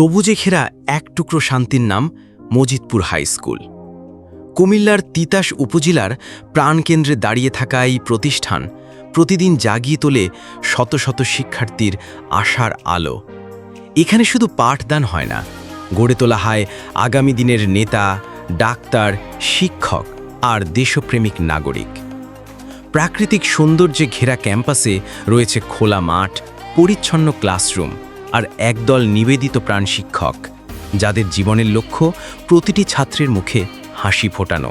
সবুজে ঘেরা এক টুকরো শান্তির নাম মজিদপুর হাই স্কুল। কুমিল্লার তিতাস উপজেলার প্রাণকেন্দ্রে দাঁড়িয়ে থাকা এই প্রতিষ্ঠান প্রতিদিন জাগিয়ে তোলে শত শত শিক্ষার্থীর আশার আলো। এখানে শুধু পাঠদান হয় না, গড়ে তোলা হয় আগামী দিনের নেতা, ডাক্তার, শিক্ষক আর দেশপ্রেমিক নাগরিক। প্রাকৃতিক সৌন্দর্যে ঘেরা ক্যাম্পাসে রয়েছে খোলা মাঠ, পরিচ্ছন্ন ক্লাসরুম আর একদল নিবেদিত প্রাণ শিক্ষক, যাদের জীবনের লক্ষ্য প্রতিটি ছাত্রের মুখে হাসি ফোটানো।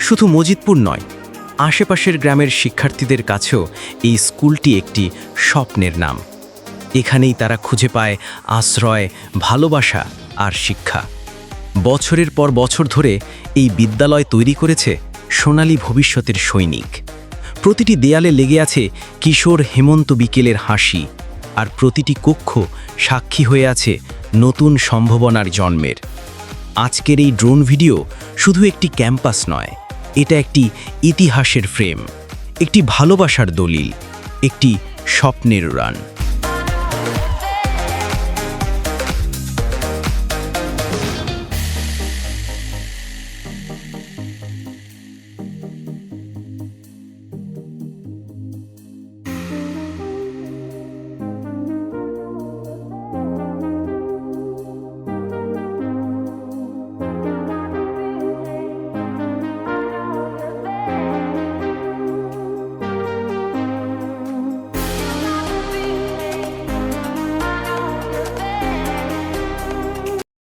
শুধু মজিদপুর নয়, আশেপাশের গ্রামের শিক্ষার্থীদের কাছেও এই স্কুলটি একটি স্বপ্নের নাম। এখানেই তারা খুঁজে পায় আশ্রয়, ভালোবাসা আর শিক্ষা। বছরের পর বছর ধরে এই বিদ্যালয় তৈরি করেছে সোনালী ভবিষ্যতের সৈনিক। প্রতিটি দেয়ালে লেগে আছে কিশোর হেমন্ত বিকেলের হাসি আর প্রতিটি কক্ষ সাক্ষী হয়ে আছে নতুন সম্ভাবনার জন্মের। আজকের এই ড্রোন ভিডিও শুধু একটি ক্যাম্পাস নয়, এটা একটি ইতিহাসের ফ্রেম, একটি ভালোবাসার দলিল, একটি স্বপ্নের রান